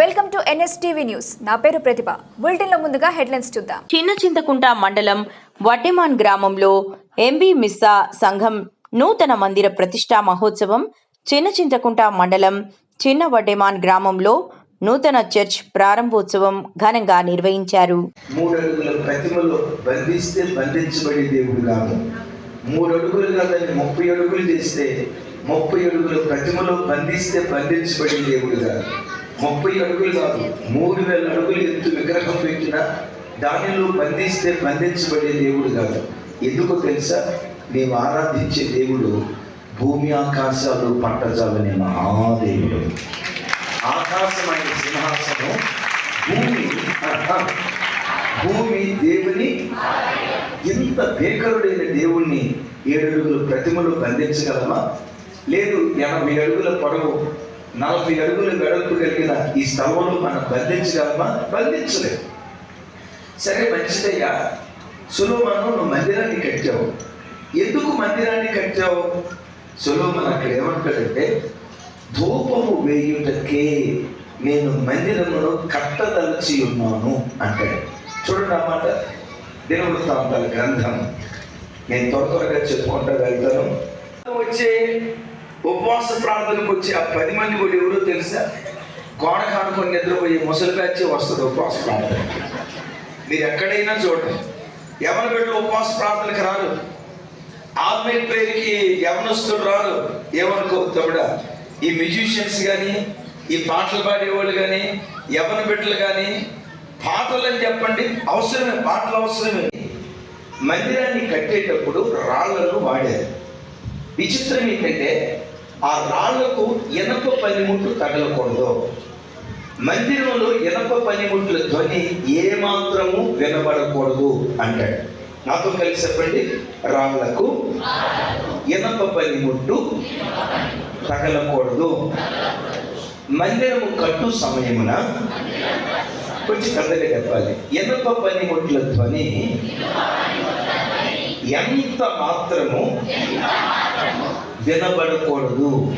Welcome to NSTV news. నా పేరు ప్రతిభ. బులెటిన్లో ముందుగా హెడ్లైన్స్ చూద్దాం. చిన్న చింతకుంట మండలం వడ్డెమాన్ గ్రామంలో ఎంబీ మిస్సా సంఘం నూతన మందిర ప్రతిష్టా మహోత్సవం చిన్న చింతకుంట మండలం చిన్న వడ్డెమాన్ గ్రామంలో నూతన చర్చ్ ప్రారంభోత్సవం ఘనంగా నిర్వహించారు. మూడు అడుగుల ప్రతిమలో బంధిస్తే బంధించబడే దేవుడు కాదు. మూడు అడుగులు కాదని ముప్పై అడుగులు చేస్తే ముప్పై అడుగుల ప్రతిమలో బంధిస్తే బంధించబడే దేవుడు కాదు. ముప్పై అడుగులు కాదు. మూడు వేల అడుగులు ఎత్తు విగ్రహం పెట్టిన దానిలో బంధిస్తే బంధించబడే దేవుడు కాదు. ఎందుకో తెలుసా? మేము ఆరాధించే దేవుడు భూమి ఆకాశాలు పట్టజాలని మహాదేవుడు. ఆకాశమైన సింహాసనం. భూమి భూమి దేవుని. ఇంత భీకరుడైన దేవుణ్ణి ఏడు అడుగుల ప్రతిమలు బంధించగలమా? లేదు ఎనభై అడుగుల పొడవు. నలభై అడుగుల వెడల్పు కలిగిన ఈ స్థలంలో మనం బంధించగలమా? బంధించలేము. సరే మంచిదయ్యా. సులోమను నువ్వు మందిరాన్ని కట్టావు. ఎందుకు మందిరాన్ని కట్టావు? సులోమన్ అక్కడ ఏమంటాడంటే ధూపము వేయుటకే నేను మందిరమును కట్టదలిచి ఉన్నాను అంటాడు. చూడండి అన్నమాట దినవృత్తాంతాల గ్రంథం. నేను త్వర త్వరగా చెప్పుకుంటా వెళ్తాను. వచ్చే ఉపవాస ప్రార్థనకు వచ్చే ఆ పది మంది కూడా ఎవరో తెలుసా? గోడ కానుకొని నిద్రపోయి ముసలి బ్యాచే వస్తుంది ఉపవాస ప్రార్థన. మీరు ఎక్కడైనా చూడండి. ఎవరి బిడ్డలు ఉపవాస ప్రార్థనకు రారు. ఆత్మీయ ప్రేరికి యవనస్తుడు రారు. ఏమనుకో తమ్ముడా ఈ మ్యూజిషియన్స్ కానీ ఈ పాటలు పాడేవాళ్ళు కానీ యవన బిడ్డలు కానీ పాటలు అని చెప్పండి. అవసరమే పాటలు అవసరమే. మందిరాన్ని కట్టేటప్పుడు రాళ్ళను వాడారు. విచిత్రం ఏంటంటే ఆ రాళ్ళకు ఇనప పనిముట్లు తగలకూడదు మందిరంలో ఇనప పనిముట్ల ధ్వని ఏమాత్రము వినబడకూడదు అంటాడు. నాతో కలిసి చెప్పండి. రాళ్ళకు ఇనప పనిముట్టు తగలకూడదు మందిరము కట్టు సమయమున కొంచెం పెద్దగా చెప్పాలి. ఇనప పనిముట్ల ధ్వని ఎంత మాత్రము వినబడకూడదు.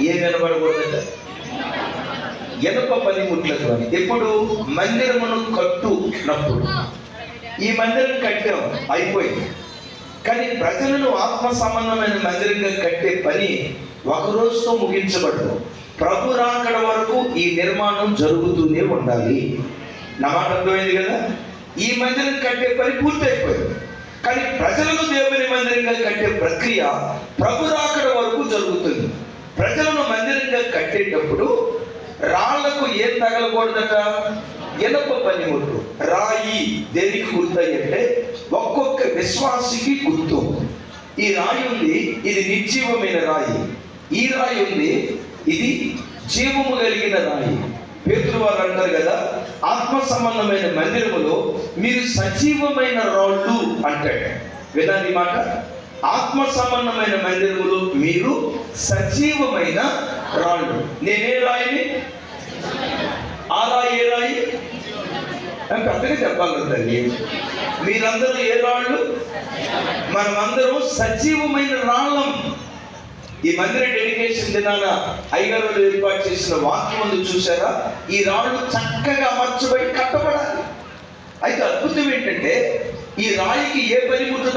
ఏం వినబడకూడదంట? ఎనప పనిముట్ల ధ్వని ఇప్పుడు మందిరమును కట్టునప్పుడు ఈ మందిరం కట్టాం అయిపోయింది. కానీ ప్రజలను ఆత్మ సంబంధమైన మందిరంగా కట్టే పని ఒక రోజుతో ముగించబడదు. ప్రభు రాకడ వరకు ఈ నిర్మాణం జరుగుతూనే ఉండాలి. నా మాట అర్థమైంది కదా? ఈ మందిరం కట్టే పని పూర్తయిపోయింది. కానీ ప్రజలను దేవుని మందిరంగా కట్టే ప్రక్రియ ప్రభు రాకడ వరకు జరుగుతుంది. ప్రజలను మందిరంగా కట్టేటప్పుడు రాళ్ళకు ఏం తగలకూడదట? ఎనప పనిముట్టు రాయి దేనికి గుర్తయి అంటే ఒక్కొక్క విశ్వాసికి గుర్తు. ఈ రాయి ఉంది ఇది నిర్జీవమైన రాయి. ఈ రాయి ఉంది ఇది జీవము కలిగిన రాయి. పేతురు వారు అంటారు కదా ఆత్మ సంబంధమైన మందిరములో మీరు సజీవమైన రాళ్ళు అంటాడు వినండి మాట? ఆత్మ సంబంధమైన మందిరములో మీరు సజీవమైన రాళ్ళు. నేనే రాయిని? ఆ రాయి ఏ రాయి? అని పెద్దగా చెప్పాలి తల్లి మీరందరూ ఏ రాళ్ళు? మనమందరం సజీవమైన రాళ్ళం. ఈ మందిర డెడికేషన్ దినాన అయ్యగారు ఏర్పాటు చేసిన వాక్యం ముందు చూసారా ఈ రాళ్ళు చక్కగా అమర్చబడి కట్టబడాలి. అయితే అద్భుతం ఏంటంటే ఈ రాయికి ఏ పనిముట్టు